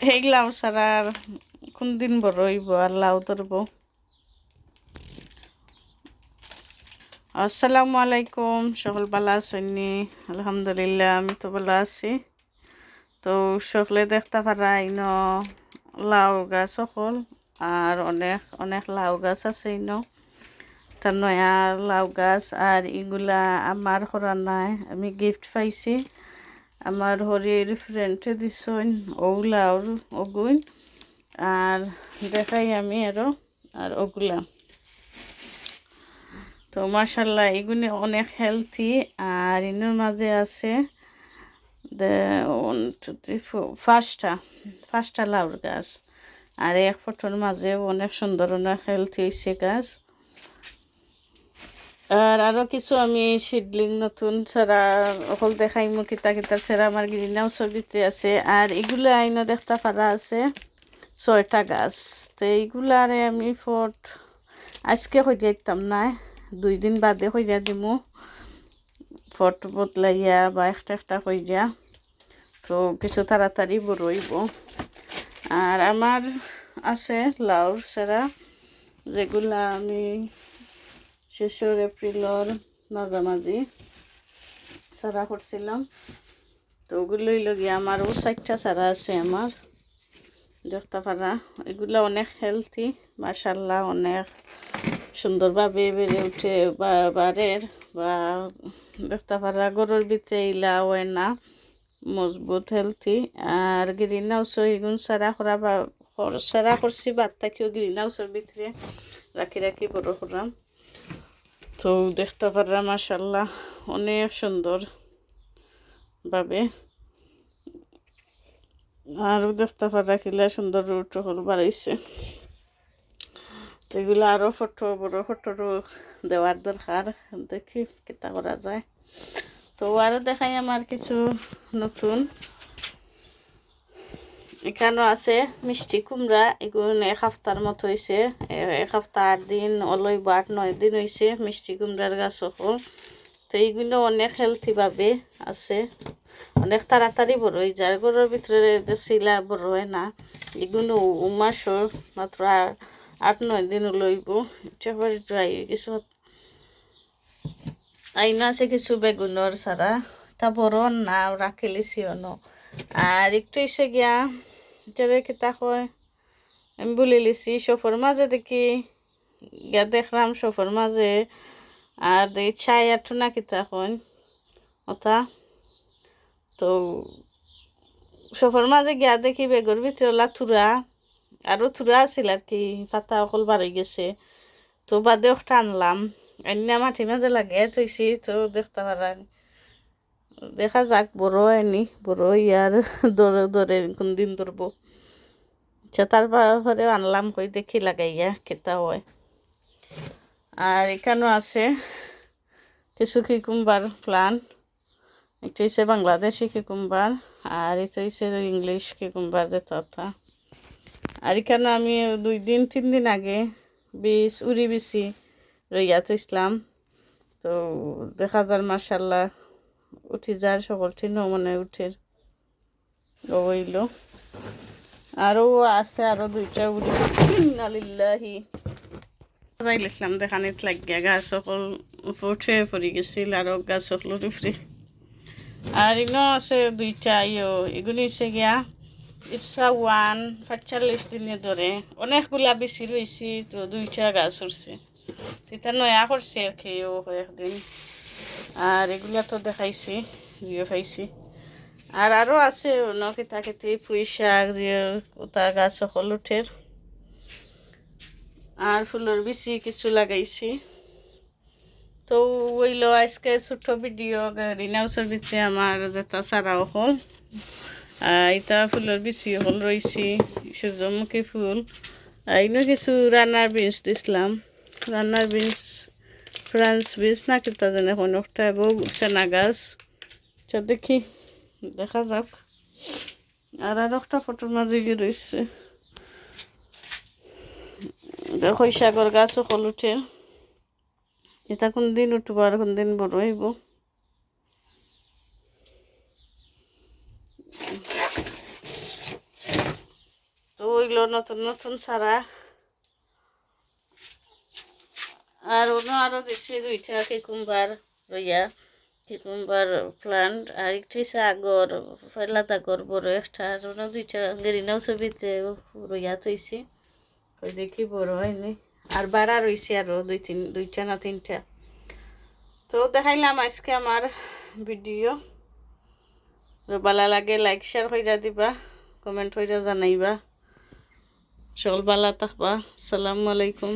সেই লাউ ছাড়া আর কোন দিন বড় আর লাউ ধরব আসসালামু আলাইকুম, সকল ভালো আছেননি আলহামদুলিল্লাহ, আমি তো ভালো আছি। তো সকলে দেখতে পারাই ন, লাউ গাছ সকল, আর অনেক অনেক লাউ গাছ আছে ইন তার নয়া লাউ গাছ আর এগুলা আমার করা নাই, আমি গিফট পাইছি। আমার হরির ফ্রেন্ডে দিছইন ওগুলার ওগুন আর দেখাই আমি আরও, আর ওগুলা। তো মার্শাল্লাহ এগুলি অনেক হেলথি আর ইনোর মাঝে আছে ওয়ান টু থ্রি ফোর পাঁচটা পাঁচটা লাউর গাছ। আর এক ফটোর মাঝে অনেক সুন্দর, অনেক হেলথি হয়েছে গাছ। আর আরও কিছু আমি সিডলিং নতুন ছাড়া অকল দেখাই মো কিতা কিতা ছাড়া আমার গ্রিনাও ছবিতে আছে। আর এগুলো আইনও দেখতে পারা আছে। ছয়টা গাছ। তো এইগুলারে আমি ফট আজকে হয়ে যাইতাম না, দুই দিন বাদে হয়ে যা দিমু। ফট বদলাইয়া বা একটা একটা হয়ে যা তো কিছু তাড়াতাড়ি বড়ইব আর আমার আছে লাউর সেরা যেগুলা আমি শেষের এপ্রিলর মাঝামাঝি সারা করছিলাম। তো ওগুলোই লগিয়ে আমারও চারটা সারা আছে আমার দেখতে পারা এগুলো অনেক হেলথি মার্শাল্লাহ অনেক সুন্দরভাবে বেড়ে উঠে বা বাড়ের বা দেখতে পারা গরুর ভিতরে ইলা হয় না, মজবুত হেলথি আর গ্রিন হাউসও এগুন সারা করা বা সারা করছি, বাদ থাকিও গ্রিন হাউসের ভিতরে রাখি রাখি বড় করাম তো দেখতে পারা মাসাল্লাহ অনেক সুন্দর ভাবে। আর দেখতে পারা কিলা সুন্দর রুট হল বাড়াইছে তো এগুলো আরও ফটো, বড় ফটো দেওয়ার দরকার, দেখি কেতা করা যায়। তো আরও দেখাই আমার কিছু নতুন। এখানেও আছে মিষ্টি কুমড়া, এগুলো এক সপ্তাহের মতো হয়েছে এক সপ্তাহ আট দিন অলই বা আট, নয় দিন হয়েছে মিষ্টি কুমড়ার গাছ সকল তো এইগুলো অনেক হেলথিভাবে আছে। অনেক তাড়াতাড়ি বড় হয়ে যায়। গরুর ভিতরে শিলা বড় হয় না, এগুলো মাসও মাত্র আট, নয় দিন লইব একেবারে ড্রাই কিছু আইনা আছে কিছু বেগুনের সারা তা বড় না রাখিলিছি অন আর একটু এসে গিয়া যেটা কিতা কয় আমি বলে লিছি সফর মাঝে দেখি গিয়া দেখলাম সফর মাঝে আর দেখি ছাই আর টুনা কিতা কয় ওটা তো সফর মাঝে গিয়া দেখি বেগর ভিতরে ওলা থুরা আরও থুরা আছিল আর কি পাতা অকল বাড়ি গেছে তো বাদে একটা আনলাম আনিনা মাটি মাঝে লাগে থইছি তো দেখতে পারান দেখা যাক, বড় হয়নি, বড় ইয়ার দরে দরে কোন দিন ধরবো। আচ্ছা তারপরে আনলাম কই, দেখি লাগাইয়া খেতা হয়। আর এখানেও আছে কিছু কিকুম্বার প্লান এটা হচ্ছে বাংলাদেশি কিকুম্বার আর এটা হচ্ছে ইংলিশ কিকুম্বার যেটা অর্থা আর এখানে আমি দুই দিন, তিন দিন আগে বিষ, উড়ি রইয়া ইসলাম তো দেখা যার মার্শাল্লাহ উঠি যার সকল ঠিনও মনে উঠে ওইল আরও আছে আরও দুইটা উড়ি। আলিল্লাহি ইসলাম দেখানিত লাগিয়া গাছ সকল উঠে পড়ি গেছিল আরও গাছ সকল উফরি আর ইনো আছে দুইটা, ইয়ো, এগুলি হচ্ছে গিয়া ইপসা ওয়ান পাঁচচল্লিশ দিনে ধরে। অনেকগুলা বেশি রয়েছে তো দুইটা গাছ উঠছে সেটা নয়া করছে আর কি একদিন। আর এগুলা তো দেখাইছি দিয়ে পাইছি। আর আরও আছে অন্য কিতা খেতে পুঁই শাক দিয়ে ওটা গাছ সকল উঠের আর ফুলের বেশি কিছু লাগাইছি। তো ওইল আজকে ছোট ভিডিও রিনাউসের ভিতরে আমার যেটা সারাও হল। এটা ফুলের বেশি হল রয়েছি সূর্যমুখী ফুল। এনে কিছু রান্নার বিনস দিছিলাম। রান্নার বিনস ফ্রান্স না কিতা জানে কোনো একটা সেনা গাছ। আচ্ছা দেখি, দেখা যাক। আর আর একটা ফটোর মাঝে গিয়ে রয়েছে? শৈশাগর গাছ সকল উঠে। এটা কোন দিন উঠবো আর কোন দিন বড় হইব। তো ওইগুলো নতুন নতুন সারা আর অন্য আরও দিচ্ছি দুইটা কিকুম্বার রইয়া কিকুম্বার প্লান্ট আর একটি হচ্ছে আগর ফেলা আগর বড় একটা, আর অন্য দুইটা গেরিনাও ছবিতে রইয়া তৈছি দেখি বড় হয়নি। আর বাড়া রয়েছে আরও দুই তিন, দুইটা না তিনটা। তো দেখাইলাম আজকে আমার ভিডিও। ভালো লাগে লাইক শেয়ার হইরা দিবা কমেন্ট হইরা জানাইবা। সকল ভালো থাকবা। আসসালামু আলাইকুম।